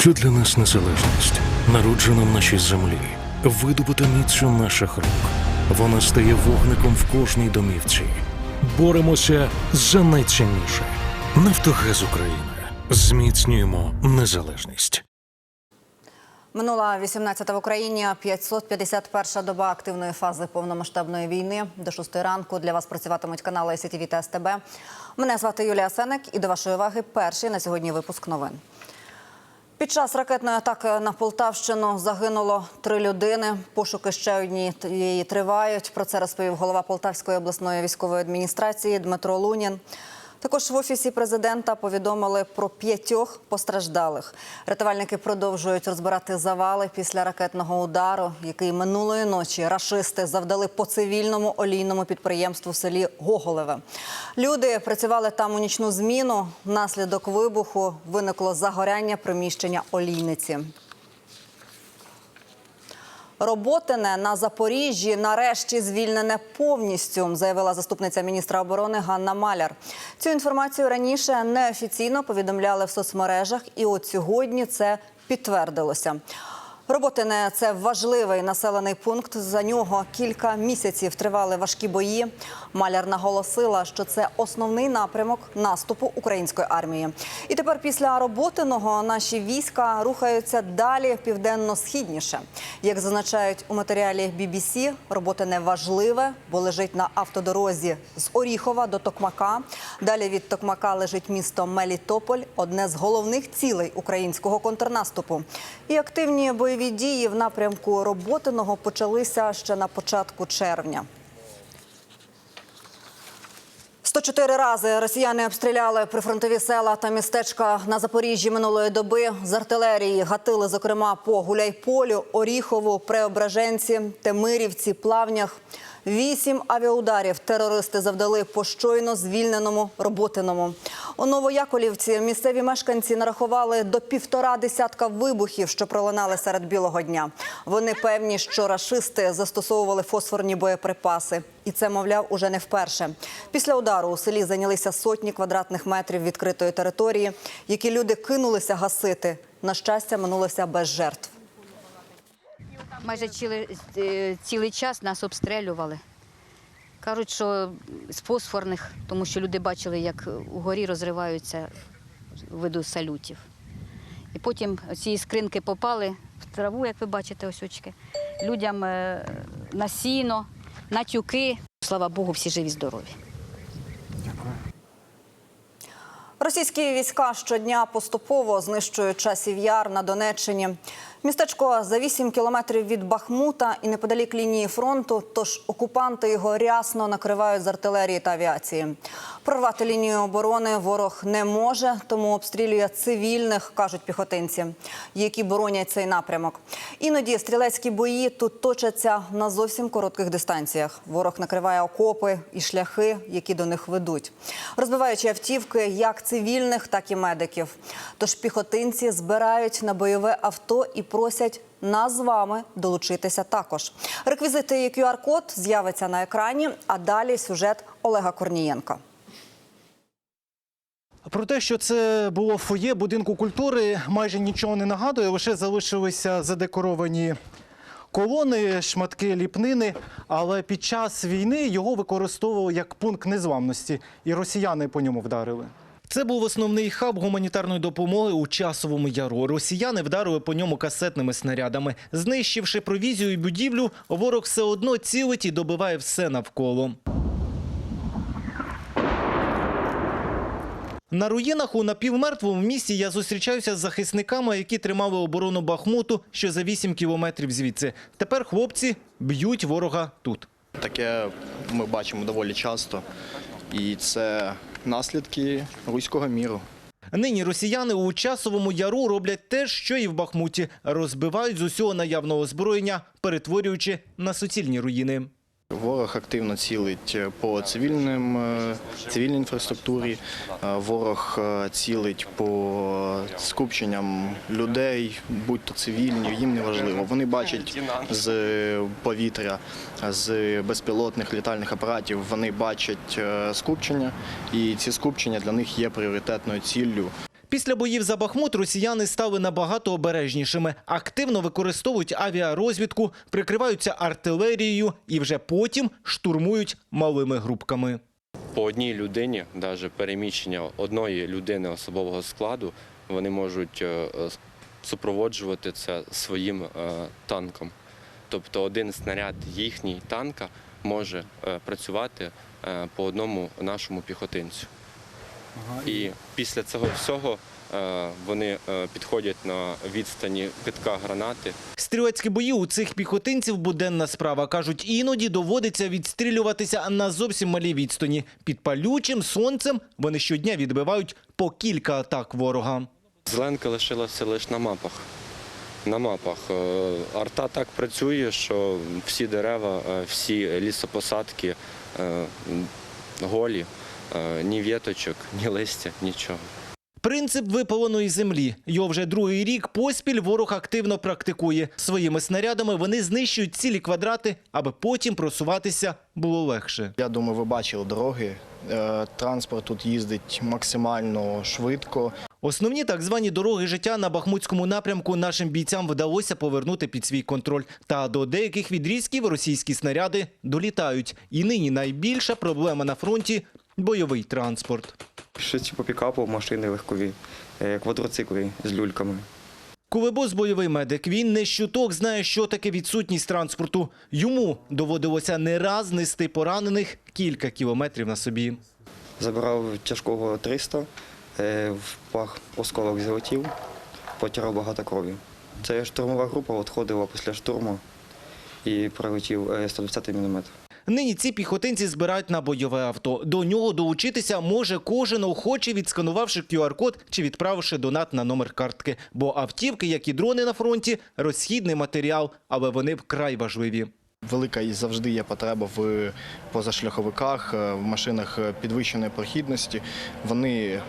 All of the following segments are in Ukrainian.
Що для нас незалежність? Народжена в нашій землі, видобута міцю наших рук. Вона стає вогником в кожній домівці. Боремося за найцінніше. Нафтогаз України. Зміцнюємо незалежність. Минула 18 в Україні 551 доба активної фази повномасштабної війни. До 6 ранку для вас працюватимуть канали СІТВ та СТБ. Мене звати Юлія Сенек і до вашої уваги перший на сьогодні випуск новин. Під час ракетної атаки на Полтавщину загинуло три людини. Пошуки ще однієї тривають. Про це розповів голова Полтавської обласної військової адміністрації Дмитро Лунін. Також в офісі президента повідомили про п'ятьох постраждалих. Рятувальники продовжують розбирати завали після ракетного удару, який минулої ночі рашисти завдали по цивільному олійному підприємству в селі Гоголеве. Люди працювали там у нічну зміну. Внаслідок вибуху виникло загоряння приміщення олійниці. Роботине на Запоріжжі нарешті звільнене повністю, заявила заступниця міністра оборони Ганна Маляр. Цю інформацію раніше неофіційно повідомляли в соцмережах, і от сьогодні це підтвердилося. Роботине це важливий населений пункт. За нього кілька місяців тривали важкі бої. Маляр наголосила, що це основний напрямок наступу української армії. І тепер після роботиного наші війська рухаються далі південно-східніше. Як зазначають у матеріалі BBC, роботине важливе, бо лежить на автодорозі з Оріхова до Токмака. Далі від Токмака лежить місто Мелітополь, одне з головних цілей українського контрнаступу. І активні бойові дії в напрямку роботиного почалися ще на початку червня. 104 рази росіяни обстріляли прифронтові села та містечка на Запоріжжі минулої доби. З артилерії гатили, зокрема, по Гуляйполю, Оріхову, Преображенці, Темирівці, Плавнях. Вісім авіаударів терористи завдали по щойно звільненому роботиному. У Новояковлівці місцеві мешканці нарахували до півтора десятка вибухів, що пролунали серед білого дня. Вони певні, що рашисти застосовували фосфорні боєприпаси, і це, мовляв, уже не вперше. Після удару у селі зайнялися сотні квадратних метрів відкритої території, які люди кинулися гасити. На щастя, минулося без жертв. Майже цілий, е, цілий час нас обстрілювали. Кажуть, що з фосфорних, тому що люди бачили, як угорі розриваються виду салютів. І потім ці скринки попали в траву, як ви бачите, ось очки. Людям е, на сіно, на тюки. Слава Богу, всі живі, здорові. Російські війська щодня поступово знищують часів яр на Донеччині. Містечко за 8 кілометрів від Бахмута і неподалік лінії фронту. Тож окупанти його рясно накривають з артилерії та авіації. Прорвати лінію оборони ворог не може, тому обстрілює цивільних, кажуть піхотинці, які боронять цей напрямок. Іноді стрілецькі бої тут точаться на зовсім коротких дистанціях. Ворог накриває окопи і шляхи, які до них ведуть, розбиваючи автівки як цивільних, так і медиків. Тож піхотинці збирають на бойове авто і просять нас з вами долучитися також. Реквізити і QR-код з'явиться на екрані. А далі сюжет Олега Корнієнка. Про те, що це було фоє будинку культури, майже нічого не нагадує. Лише залишилися задекоровані колони, шматки ліпнини. Але під час війни його використовували як пункт незламності, і росіяни по ньому вдарили. Це був основний хаб гуманітарної допомоги у часовому яру. Росіяни вдарили по ньому касетними снарядами. Знищивши провізію і будівлю, ворог все одно цілить і добиває все навколо. На руїнах у напівмертвому місті я зустрічаюся з захисниками, які тримали оборону Бахмуту, що за 8 кілометрів звідси. Тепер хлопці б'ють ворога тут. Таке ми бачимо доволі часто, і це наслідки руського міру. Нині росіяни у часовому яру роблять те, що і в Бахмуті. Розбивають з усього наявного озброєння, перетворюючи на суцільні руїни. Ворог активно цілить по цивільним, е, цивільній інфраструктурі. Е, Ворог е, цілить по скупченням людей, будь то цивільні, їм не важливо. Вони бачать з повітря, з безпілотних літальних апаратів. Вони бачать е, скупчення, і ці скупчення для них є пріоритетною ціллю. Після боїв за Бахмут росіяни стали набагато обережнішими, активно використовують авіарозвідку, прикриваються артилерією і вже потім штурмують малими групками. по одній людині, навіть переміщення одної людини особового складу, вони можуть е, супроводжувати це своїм е, танком. Тобто один снаряд їхній танка може е, працювати по одному нашому піхотинцю. І після цього всього е, вони е, підходять на відстані китка гранати Стрілецькі бої у цих піхотинців буденна справа. Кажуть, іноді доводиться відстрілюватися на зовсім малій відстані. Під палючим сонцем вони щодня відбивають по кілька атак ворога. Зеленка лишилася лише на мапах. На мапах. Е, Арта так працює, що всі дерева, всі лісопосадки голі, ні віточок, ні листя, нічого. Принцип випаленої землі. Його вже другий рік поспіль ворог активно практикує. Своїми снарядами вони знищують цілі квадрати, аби потім просуватися було легше. Я думаю, ви бачили дороги. Е, Транспорт тут їздить максимально швидко. Основні так звані дороги життя на Бахмутському напрямку нашим бійцям вдалося повернути під свій контроль. Та до деяких відрізків російські снаряди долітають. І нині найбільша проблема на фронті бойовий транспорт. Щось по пікапу, машини легкові, е, квадроцикли з люльками. Кулебос бойовий медик. Він не щуток знає, що таке відсутність транспорту. Йому доводилося не раз нести поранених кілька кілометрів на собі. Забирав тяжкого 300, е, в пах осколок злетів, потягав багато крові. Це штурмова група відходила після штурму і прилетів е, 120 мм. Нині ці піхотинці збирають на бойове авто. До нього долучитися може кожен охоче, відсканувавши QR-код чи відправивши донат на номер картки. Бо автівки, як і дрони на фронті, розхідний матеріал, але вони вкрай важливі. Велика і завжди є потреба в позашляховиках, е, в машинах підвищеної прохідності. Вони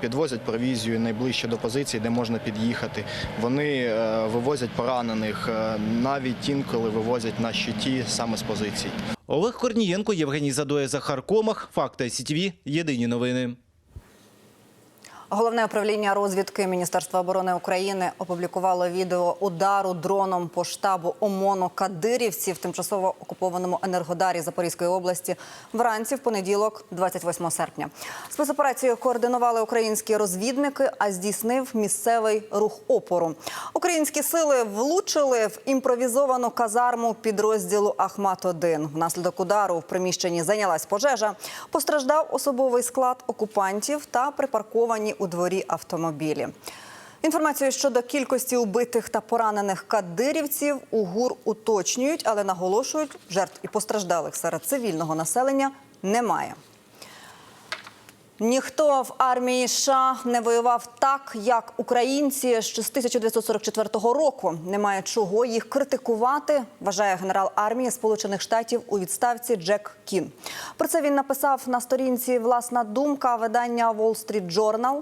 підвозять провізію найближче до позиції, де можна під'їхати. Вони е, вивозять поранених, е, навіть інколи вивозять на щиті саме з позицій. Олег Корнієнко, Євгеній Задоя, Захар Комах. Факти СІТВ. Єдині новини. Головне управління розвідки Міністерства оборони України опублікувало відео удару дроном по штабу ОМОНу Кадирівці в тимчасово окупованому Енергодарі Запорізької області вранці в понеділок, 28 серпня. Спецоперацію координували українські розвідники, а здійснив місцевий рух опору. Українські сили влучили в імпровізовану казарму підрозділу Ахмат 1 Внаслідок удару в приміщенні зайнялась пожежа. Постраждав особовий склад окупантів та припарковані у дворі автомобілі. Інформацію щодо кількості убитих та поранених кадирівців у ГУР уточнюють, але наголошують, жертв і постраждалих серед цивільного населення немає. Ніхто в армії США не воював так, як українці ще з 1944 року. Немає чого їх критикувати, вважає генерал армії Сполучених Штатів у відставці Джек Кін. Про це він написав на сторінці Власна думка видання Wall Street Journal.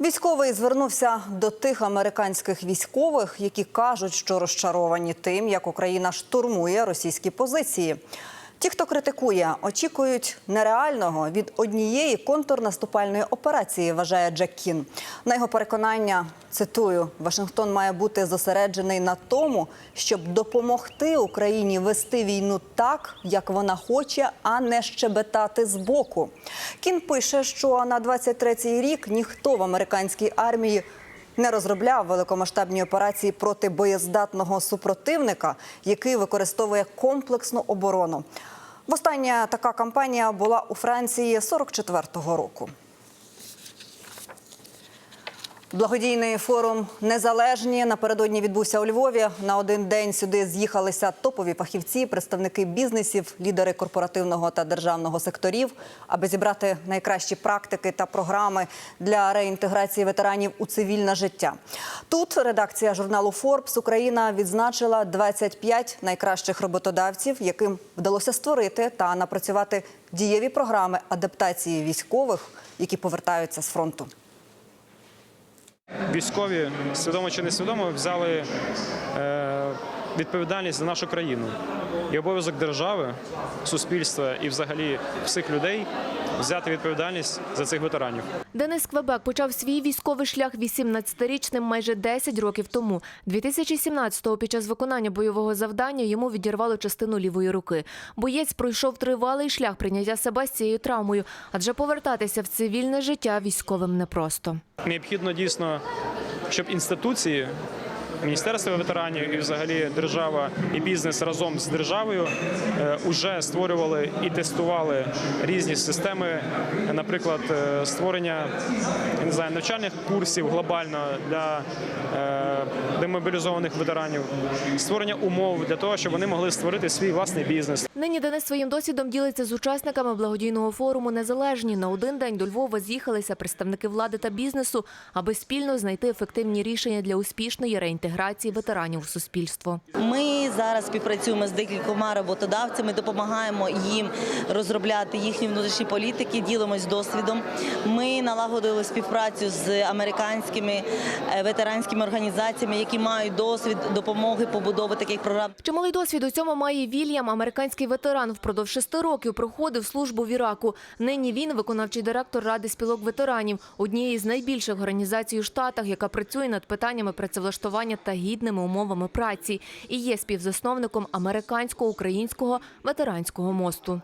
Військовий звернувся до тих американських військових, які кажуть, що розчаровані тим, як Україна штурмує російські позиції. Ті, хто критикує, очікують нереального від однієї контрнаступальної операції, вважає Джек Кін. На його переконання, цитую, Вашингтон має бути зосереджений на тому, щоб допомогти Україні вести війну так, як вона хоче, а не щебетати збоку. Кін пише, що на 23-й рік ніхто в американській армії не розробляв великомасштабні операції проти боєздатного супротивника, який використовує комплексну оборону. Востання така кампанія була у Франції 44-го року. Благодійний форум Незалежні напередодні відбувся у Львові. На один день сюди з'їхалися топові фахівці, представники бізнесів, лідери корпоративного та державного секторів, аби зібрати найкращі практики та програми для реінтеграції ветеранів у цивільне життя. Тут редакція журналу Forbes Україна відзначила 25 найкращих роботодавців, яким вдалося створити та напрацювати дієві програми адаптації військових, які повертаються з фронту. Військові, свідомо чи несвідомо, взяли е, відповідальність за нашу країну. І обов'язок держави, суспільства і взагалі всіх людей взяти відповідальність за цих ветеранів. Денис Квебек почав свій військовий шлях 18-річним майже 10 років тому. 2017-го під час виконання бойового завдання йому відірвало частину лівої руки. Боєць пройшов тривалий шлях прийняття себе з цією травмою, адже повертатися в цивільне життя військовим непросто. Необхідно дійсно, щоб інституції, Міністерство ветеранів і взагалі держава і бізнес разом з державою вже створювали і тестували різні системи, наприклад, е, створення не знаю, навчальних курсів глобально для е, демобілізованих ветеранів, створення умов для того, щоб вони могли створити свій власний бізнес. Нині Денис своїм досвідом ділиться з учасниками благодійного форуму Незалежні. На один день до Львова з'їхалися представники влади та бізнесу, аби спільно знайти ефективні рішення для успішної реінтеграції ветеранів у суспільство. Ми зараз співпрацюємо з декількома роботодавцями, допомагаємо їм розробляти їхні внутрішні політики, ділимось досвідом. Ми налагодили співпрацю з американськими е, ветеранськими організаціями, які мають досвід допомоги побудови таких програм. Чималий досвід у цьому має Вільям, американський ветеран. Впродовж шести років проходив службу в Іраку. Нині він виконавчий директор Ради спілок ветеранів, однієї з найбільших організацій у Штатах, яка працює над питаннями працевлаштування та гідними умовами праці, і є співзасновником американсько-українського ветеранського мосту.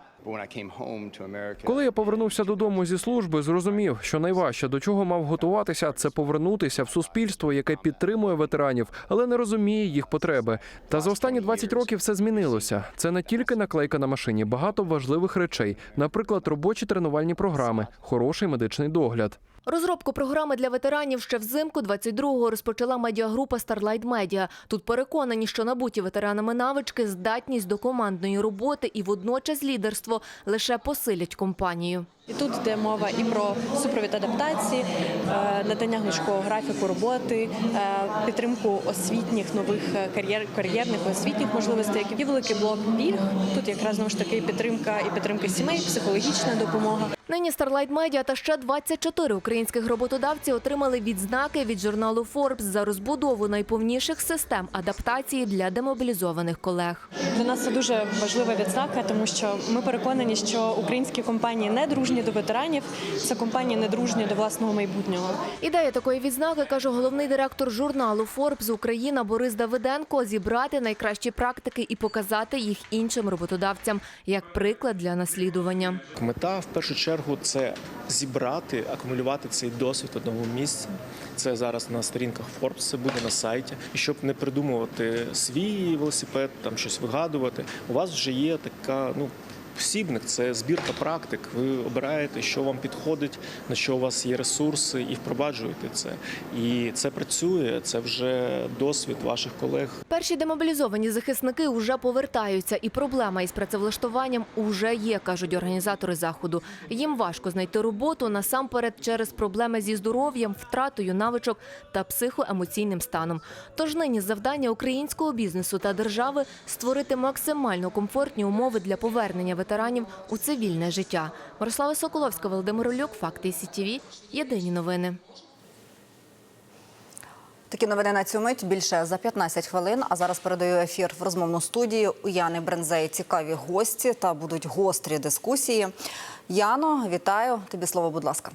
Коли я повернувся додому зі служби, зрозумів, що найважче до чого мав готуватися, це повернутися в суспільство, яке підтримує ветеранів, але не розуміє їх потреби. Та за останні 20 років все змінилося. Це не тільки наклейка на машині, багато важливих речей, наприклад, робочі тренувальні програми, хороший медичний догляд. Розробку програми для ветеранів ще взимку 22-го розпочала медіагрупа Starlight Media. Тут переконані, що набуті ветеранами навички, здатність до командної роботи і водночас лідерство лише посилять компанію. І тут йде мова і про супровід адаптації, е, надання гнучкого графіку роботи, е, підтримку освітніх нових е, кар'єр кар'єрних освітніх можливостей. І великий блок пільг. Тут якраз знову ж таки підтримка і підтримка сімей, психологічна допомога. Нині Starlight Media та ще 24 українських роботодавці отримали відзнаки від журналу Forbes за розбудову найповніших систем адаптації для демобілізованих колег. Для нас це дуже важлива відзнака, тому що ми переконані, що українські компанії не дружні до ветеранів, це компанії не дружні до власного майбутнього. Ідея такої відзнаки, каже головний директор журналу Forbes Україна Борис Давиденко, зібрати найкращі практики і показати їх іншим роботодавцям як приклад для наслідування. Мета в першу чергу це зібрати, акумулювати цей досвід в одному місці. Це зараз на сторінках Forbes, це буде на сайті. І щоб не придумувати свій велосипед, там щось вигадувати. У вас вже є така, ну. Посібник це збірка практик. Ви обираєте, що вам підходить, на що у вас є ресурси, і впроваджуєте це. І це працює. Це вже досвід ваших колег. Перші демобілізовані захисники вже повертаються, і проблема із працевлаштуванням уже є, кажуть організатори заходу. Їм важко знайти роботу насамперед через проблеми зі здоров'ям, втратою навичок та психоемоційним станом. Тож нині завдання українського бізнесу та держави створити максимально комфортні умови для повернення ветеранів у цивільне життя. Мирослава Соколовська, Володимир Олюк, Факти СІТІВІ. Єдині новини. Такі новини на цю мить більше за 15 хвилин. А зараз передаю ефір в розмовну студію. У Яни Брензей цікаві гості та будуть гострі дискусії. Яно, вітаю. Тобі слово, будь ласка.